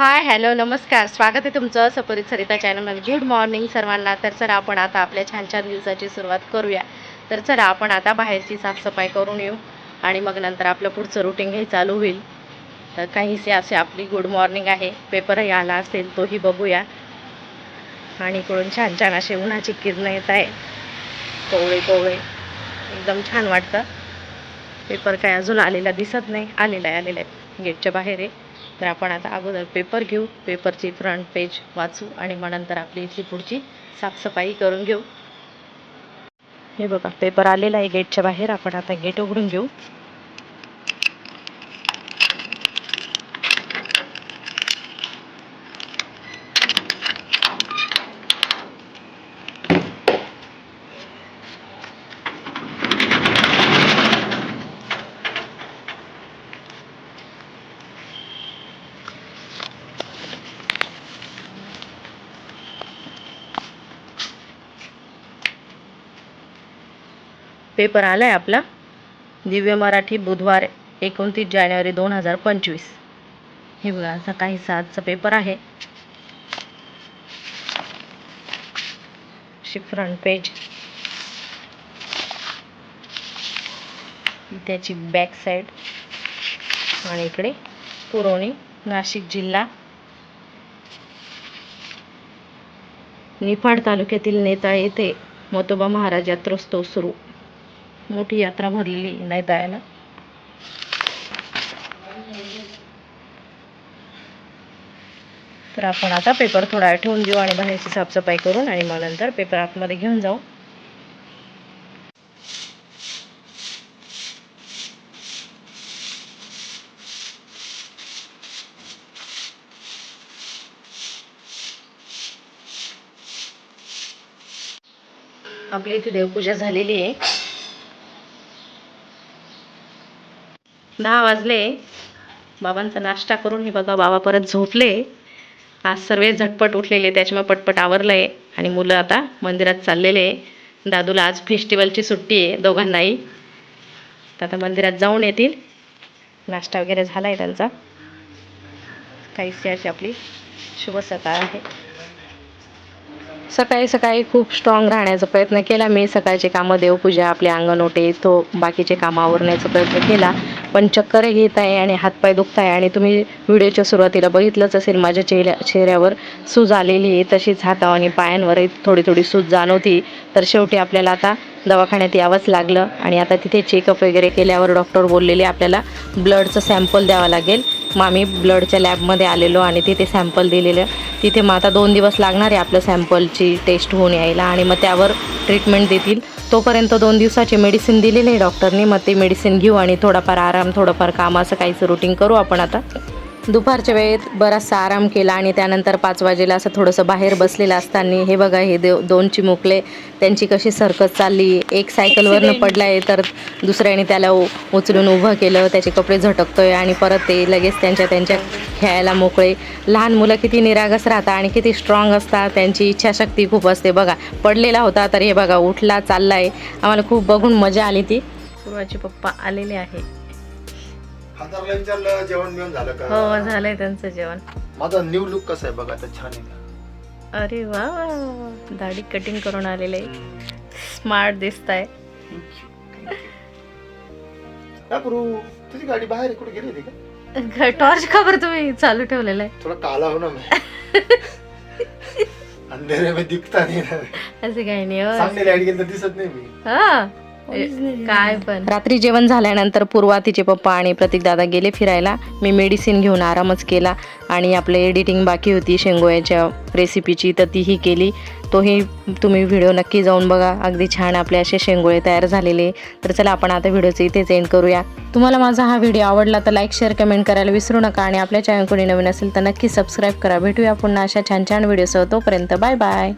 Hi hello नमस्कार. स्वागत आहे तुमचं सपरित सरिता चॅनलमध्ये. गुड मॉर्निंग सर्वांना. तर चला आपण आता आपल्या छान छान दिवसाची सुरुवात करूया. तर चला आपण आता बाहेरची साफसफाई करून येऊ आणि मग नंतर आपलं पुढचं रुटीन हे चालू होईल. तर काहीसे असे आपली गुड मॉर्निंग आहे. पेपरही आला असेल तोही बघूया. आणि इकडून छान छान असे उन्हाची किरणं येत आहे कोवळे कोवळे. एकदम छान वाटतं. पेपर काय अजून आलेला दिसत नाही. आलेला आहे आलेला आहे. गेटच्या बाहेर आहे. तर आपण आता अगोदर पेपर घेऊ. पेपरची फ्रंट पेज वाचू आणि मग नंतर आपली इथली पुढची साफसफाई करून घेऊ. हे बघा पेपर आलेला आहे गेटच्या बाहेर. आपण आता गेट उघडून घेऊ. पेपर आला आहे आपला. दिव्य मराठी बुधवार एकोणतीस जानेवारी दोन हजार पंचवीस. हे बघा सकाळी सातचा पेपर आहे. Front page. त्याची बॅक साईड आणि इकडे पुरवणी नाशिक जिल्हा. निफाड तालुक्यातील नेता येथे मोतोबा महाराज यात्रोत्सव सुरू. मोठी यात्रा भरलेली नाही जायला. तर आपण आता पेपर थोडा वेळ ठेवून देऊ आणि बाहेरची साफसफाई करून आणि मग नंतर पेपर आतमध्ये घेऊन जाऊ. आपली इथे देवपूजा झालेली आहे. दहा वाजले. बाबांचा नाश्ता करून हे बघा बाबा परत झोपले. आज सर्व झटपट उठलेले त्याच्यामुळे पटपट आवरलं आहे आणि मुलं आता मंदिरात चाललेले. आहे दादूला आज फेस्टिवलची सुट्टी आहे दोघांनाही. तर आता मंदिरात जाऊन येतील. नाश्ता वगैरे झाला आहे त्यांचा. काहीशी अशी आपली शुभ सकाळ आहे. सकाळी सकाळी खूप स्ट्रॉंग राहण्याचा प्रयत्न केला मी. सकाळचे कामं देवपूजा आपले अंगण ओटे तो बाकीचे कामं आवरण्याचा प्रयत्न केला. पण चक्कर येत आहे आणि हातपाय दुखत आहे आणि तुम्ही व्हिडिओच्या सुरुवातीला बघितलंच असेल माझ्या चेहऱ्या चेहऱ्यावर सूज आलेली आहे तशीच हातावर आणि पायांवरही थोडी थोडी सूज जाणवती. तर शेवटी आपल्याला आता दवाखान्यात यावंच लागलं आणि आता तिथे चेकअप वगैरे केल्यावर डॉक्टर बोललेले आपल्याला ब्लडचं सॅम्पल द्यावं लागेल. मग आम्ही ब्लडच्या लॅबमध्ये आलेलो आणि तिथे सॅम्पल दिलेलं. तिथे मग आता दोन दिवस लागणार आहे आपलं सॅम्पलची टेस्ट होऊन यायला आणि मग त्यावर ट्रीटमेंट देतील. तोपर्यंत दोन दिवसाची मेडिसिन दिलेली आहे डॉक्टरनी. मग ते मेडिसिन घेऊ आणि थोडाफार आराम थोडंफार काम असं काहीचं रुटीन करू आपण आता. दुपारच्या वेळेत बराचसा आराम केला आणि त्यानंतर पाच वाजेला असं थोडंसं बाहेर बसलेलं असताना हे बघा हे देव दोन चिमुकले त्यांची कशी सरकत चालली एक सायकलवरनं पडलाय तर दुसऱ्याने त्याला उ- उचलून उभं केलं त्याचे कपडे झटकतोय आणि परत ते लगेच त्यांच्या त्यांच्या खेळायला मोकळे. लहान मुलं किती निरागस राहतात आणि किती स्ट्रॉंग असतात त्यांची इच्छाशक्ती खूप असते. बघा पडलेला होता तर हे बघा उठला चाललाय. आम्हाला खूप बघून मजा आली ती. पूर्वाचे पप्पा आलेले आहे हातारला विचारलं जेवण बिवण झालं का? हो झालंय त्यांचं जेवण. माझा न्यू लुक कसा आहे बघा आता छान आहे. का? अरे वा दाढी कटिंग करून आलेले. स्मार्ट दिसत आहे काय करू? तुझी गाडी बाहेर आहे, कुठे गेली होती का? टॉर्च का बरं तुम्ही चालू ठेवलेलं आहे? थोडा काला हो ना मैं. अंधेरे में दिखता नहीं ना असं काही नाही हो. चांगली लाइट गेली तर दिसत नाही मी. हा. काय पण. रात्री जेवण झाल्यानंतर पूर्वा तिचे पप्पा आणि प्रतीक दादा गेले फिरायला. मी मेडिसिन घेऊन आरामच केला आणि आपलं एडिटिंग बाकी होती. शेंगोळ्याच्या रेसिपीची तर तीही केली. तोही तुम्ही व्हिडिओ नक्की जाऊन बघा. अगदी छान आपले असे शेंगोळे तयार झालेले तर चला आपण आता व्हिडिओचं इथेच एंड करूया. तुम्हाला माझा हा व्हिडिओ आवडला तर लाईक शेअर कमेंट करायला विसरू नका आणि आपल्या चॅनल कोणी नवीन असेल तर नक्की सबस्क्राईब करा. भेटूया पुन्हा अशा छान छान व्हिडिओसह तोपर्यंत बाय बाय